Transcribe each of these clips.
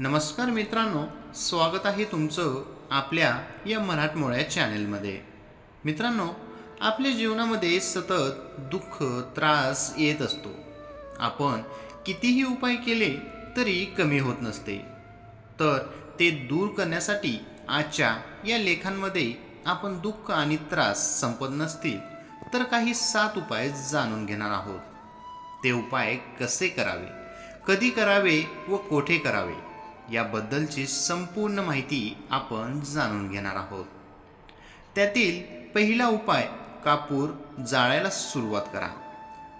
नमस्कार मित्रांनो स्वागत आहे तुमचं आपल्या या मराठमोळ्या चॅनेलमध्ये. मित्रांनो आपल्या जीवनामध्ये सतत दुःख त्रास येत असतो. आपण कितीही उपाय केले तरी कमी होत नसते. तर ते दूर करण्यासाठी आजच्या या लेखांमध्ये आपण दुःख आणि त्रास संपत नसतील तर काही सात उपाय जाणून घेणार आहोत. ते उपाय कसे करावे? कधी करावे व कोठे करावे? याबद्दलची संपूर्ण माहिती आपण जाणून घेणार आहोत. त्यातील पहिला उपाय कापूर जाळायला सुरुवात करा.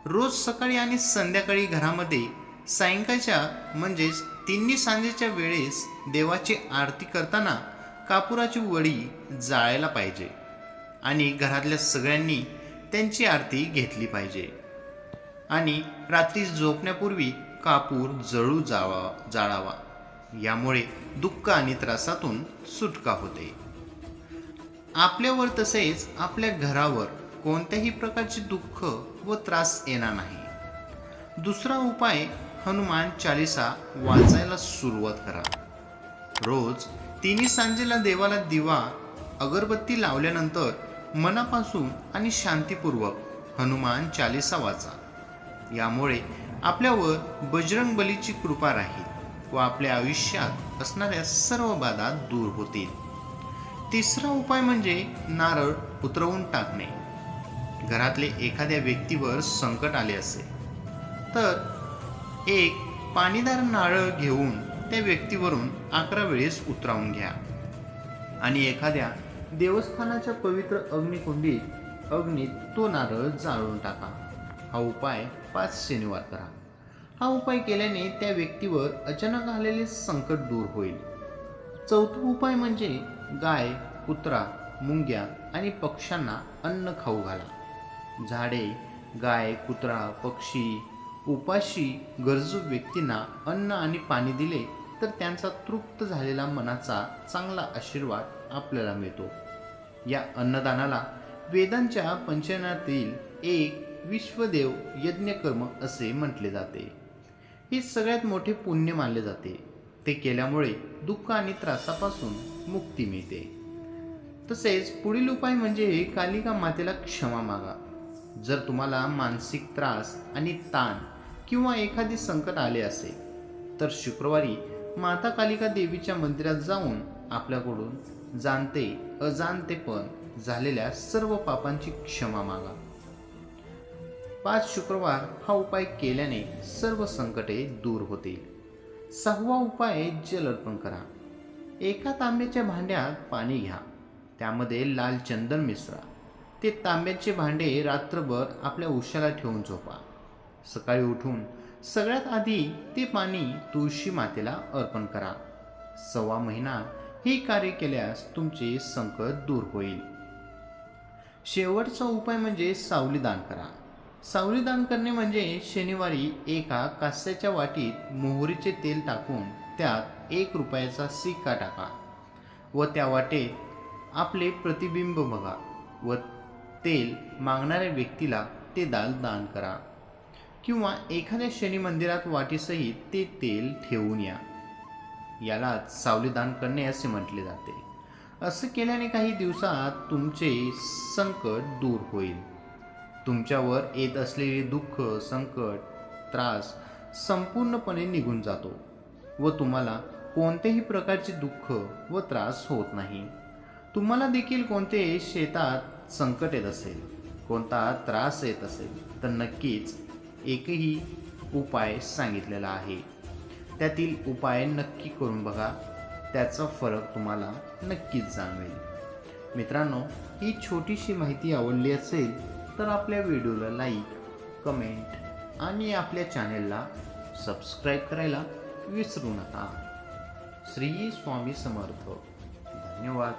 रोज सकाळी आणि संध्याकाळी घरामध्ये सायंकाळच्या म्हणजेच तिन्ही सांजेच्या वेळेस देवाची आरती करताना कापुराची वडी जाळायला पाहिजे आणि घरातल्या सगळ्यांनी त्यांची आरती घेतली पाहिजे. आणि रात्री झोपण्यापूर्वी कापूर जळू जावा जाळावा. यामुळे दुःख आणि त्रासातून सुटका होते. आपल्यावर तसेच आपल्या घरावर कोणत्याही प्रकारचे दुःख व त्रास येणार नाही. दुसरा उपाय हनुमान चालिसा वाचायला सुरुवात करा. रोज तिन्ही सांजेला देवाला दिवा अगरबत्ती लावल्यानंतर मनापासून आणि शांतीपूर्वक हनुमान चालिसा वाचा. यामुळे आपल्यावर बजरंग बलीची कृपा राहील. व आपल्या आयुष्यात असणाऱ्या सर्व बाधा दूर होतील. तिसरा उपाय म्हणजे नारळ उतरवून टाकणे. घरातले एखाद्या व्यक्तीवर संकट आले असेल तर एक पाणीदार नारळ घेऊन त्या व्यक्तीवरून अकरा वेळेस उतरावून घ्या. आणि एखाद्या देवस्थानाच्या पवित्र अग्निकुंडीत अग्नीत तो नारळ जाळून टाका. हा उपाय पाच शनिवार करा. हा उपाय केल्याने त्या व्यक्तीवर अचानक आलेले संकट दूर होईल. चौथा उपाय म्हणजे गाय कुत्रा मुंग्या आणि पक्ष्यांना अन्न खाऊ घाला. झाडे गाय कुत्रा पक्षी उपाशी गरजू व्यक्तींना अन्न आणि पाणी दिले तर त्यांचा तृप्त झालेला मनाचा चांगला आशीर्वाद आपल्याला मिळतो. या अन्नदानाला वेदांच्या पंचनातील एक विश्वदेव यज्ञकर्म असे म्हटले जाते. हे सगळ्यात मोठे पुण्य मानले जाते. ते केल्यामुळे दुःख आणि त्रासापासून मुक्ती मिळते. तसेच पुढील उपाय म्हणजे कालिका मातेला क्षमा मागा. जर तुम्हाला मानसिक त्रास आणि ताण किंवा एखादी संकट आले असेल तर शुक्रवारी माता कालिका देवीच्या मंदिरात जाऊन आपल्याकडून जाणते अजाणतेपण झालेल्या सर्व पापांची क्षमा मागा. पाच शुक्रवार हा उपाय केल्याने सर्व संकटे दूर होतील. सहावा उपाय जल अर्पण करा. एका तांब्याच्या भांड्यात पाणी घ्या. त्यामध्ये लाल चंदन मिसळा. ते तांब्याचे भांडे रात्रभर आपल्या उशाला ठेवून झोपा. सकाळी उठून सगळ्यात आधी ते पाणी तुळशी मातेला अर्पण करा. सव्वा महिना हे कार्य केल्यास तुमचे संकट दूर होईल. शेवटचा उपाय म्हणजे सावली दान करा. सावली दान करणे म्हणजे शनिवारी एका कास्याच्या वाटीत मोहरीचे तेल टाकून त्यात एक रुपयाचा सिक्का टाका व त्या वाटेत आपले प्रतिबिंब बघा व तेल मागणाऱ्या व्यक्तीला ते दाल दान करा किंवा एखाद्या शनी मंदिरात वाटीसहित ते तेल ठेवून या. यालाच सावलीदान करणे असे म्हटले जाते. असं केल्याने काही दिवसात तुमचे संकट दूर होईल. तुमच्यावर येत असलेले दुःख संकट त्रास संपूर्णपणे निघून जातो व तुम्हाला कोणत्याही प्रकारचे दुःख व त्रास होत नाही. तुम्हाला देखील कोणते शेतात संकट येत असेल कोणता त्रास येत असेल तर नक्कीच एकही उपाय सांगितलेला आहे. त्यातील उपाय नक्की करून बघा त्याचा फरक तुम्हाला नक्कीच जाणवेल. मित्रांनो ही छोटीशी माहिती आवडली असेल तर आपल्या व्हिडिओला लाईक कमेंट आणि आपल्या चॅनेलला सबस्क्राईब करायला विसरू नका. श्री स्वामी समर्थ. धन्यवाद.